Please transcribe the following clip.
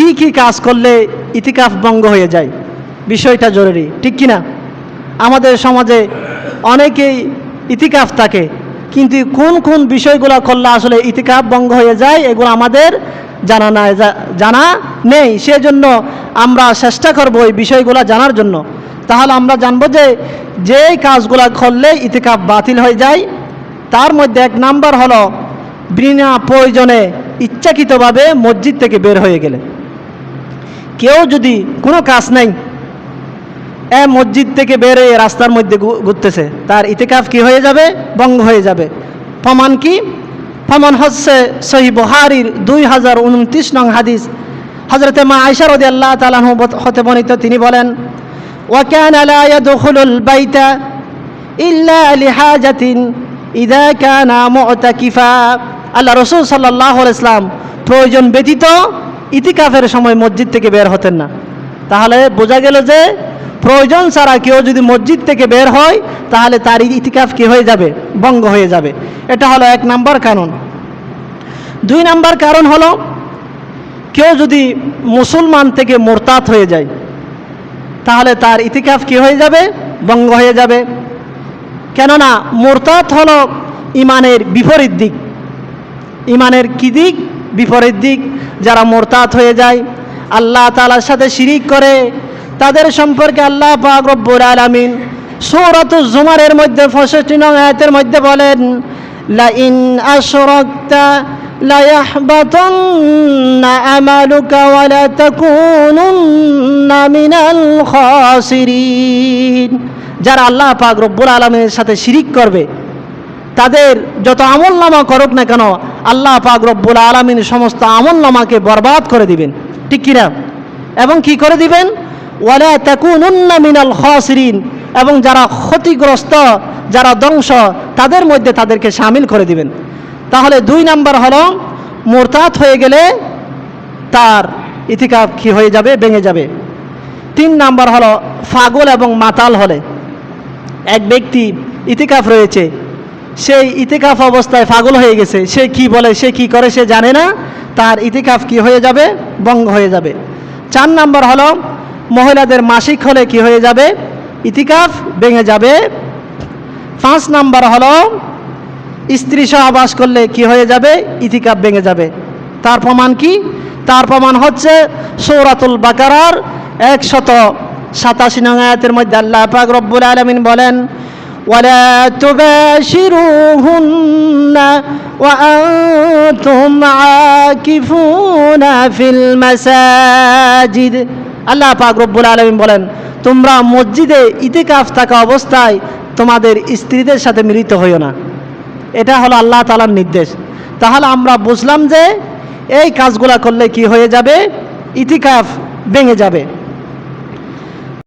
কি কি কাজ করলে ইতিকাফ ভঙ্গ হয়ে যায়? বিষয়টা জরুরি, ঠিক কি না আমাদের সমাজে অনেকেই ইতিকাফ থাকে, কিন্তু কোন কোন বিষয়গুলো করলে আসলে ইতিকাফ ভঙ্গ হয়ে যায়, এগুলো আমাদের জানা নাই জানা নেই। সেজন্য আমরা চেষ্টা করব এই বিষয়গুলো জানার জন্য। তাহলে আমরা জানব যে যেই কাজগুলো করলে ইতিকাফ বাতিল হয়ে যায়, তার মধ্যে এক নাম্বার হলো বিনা প্রয়োজনে ইচ্ছাকৃতভাবে মসজিদ থেকে বের হয়ে গেলে। কেউ যদি কোনো কাজ নাই, এ মসজিদ থেকে বেরে রাস্তার মধ্যে ঘুরতেছে, তার ইতিকাফ কি হয়ে যাবে? ভঙ্গ হয়ে যাবে। প্রমাণ কি? প্রমাণ হচ্ছে সহি বহারির দুই হাজার উনত্রিশ নং হাদিস। হজরতে মা আয়সা রদি আল্লাহ তালাহ হতে বর্ণিত, তিনি বলেন ওয়াকান লা ইয়াদখুলুল বাইতা ইল্লা লিহাজাতিন ইদা কানা মুতাকিফা। আল্লাহ রসুল সাল্লাহ ইসলাম প্রয়োজন ব্যতীত ইতিকাফের সময় মসজিদ থেকে বের হতেন না। তাহলে বোঝা গেল যে প্রয়োজন ছাড়া কেউ যদি মসজিদ থেকে বের হয়, তাহলে তার ইতিকাফ কি হয়ে যাবে? ভঙ্গ হয়ে যাবে। এটা হলো এক নাম্বার কারণ। দুই নাম্বার কারণ হলো, কেউ যদি মুসলমান থেকে মোরতাত হয়ে যায়, তাহলে তার ইতিকাফ কি হয়ে যাবে? ভঙ্গ হয়ে যাবে। কেননা মোরতাত হলো ইমানের বিপরীত দিক। ইমানের কি দিক? বিপরীত দিক, যারা মোরতাত হয়ে যায়, আল্লাহ তালার সাথে শিরিক করে, তাদের সম্পর্কে আল্লাহ পাক রব্বুল আলামিন সূরাত জুমারের মধ্যে পঁয়ষট্টি নং আয়াতের মধ্যে বলেন লা ইন আশরাকতা যারা আল্লাহ পাক রব্বুল আলামিনের সাথে শিরিক করবে, তাদের যত আমল নামা করুক না কেন আল্লাহ পাক রব্বুল আলমিন সমস্ত আমল নামাকে বরবাদ করে দিবেন। ঠিক কিনা? এবং কি করে দিবেন? ওয়ালা তাকুনুন্না মিনাল খাসিরিন। এবং যারা ক্ষতিগ্রস্ত, যারা ধ্বংস, তাদের মধ্যে তাদেরকে সামিল করে দিবেন। তাহলে দুই নাম্বার হলো মোরতাত হয়ে গেলে তার ইতিকাফ কি হয়ে যাবে? ভেঙে যাবে। তিন নাম্বার হলো, ফাগল এবং মাতাল হলে। এক ব্যক্তি ইতিকাফ রয়েছে সেই ইতিকাফ অবস্থায় পাগল হয়ে গেছে। সে কি বলে, সে কি করে, সে জানে না। তার ইতিকাফ কি হয়ে যাবে? বঙ্গ হয়ে যাবে। চার নাম্বার হলো, মহিলাদের মাসিক হলে কি হয়ে যাবে? ইতিকাফ ভেঙে যাবে। পাঁচ নাম্বার হলো, স্ত্রী সহবাস করলে কি হয়ে যাবে? ইতিকাফ ভেঙে যাবে। তার প্রমাণ কি? তার প্রমাণ হচ্ছে সৌরাতুল বাকারার একশত সাতাশি নং আয়াতের মধ্যে আল্লাহ পাক রব্বুল আলমিন বলেন ولا تباشروهن وأنتم عاكفون في المساجد আল্লাহ পাক রব্বুল আলমিন বলেন তোমরা মসজিদে ইতিকাফ থাকা অবস্থায় তোমাদের স্ত্রীদের সাথে মিলিত হইও না এটা হলো আল্লাহ তালার নির্দেশ তাহলে আমরা বুঝলাম যে এই কাজগুলা করলে কি হয়ে যাবে ইতিকাফ ভেঙে যাবে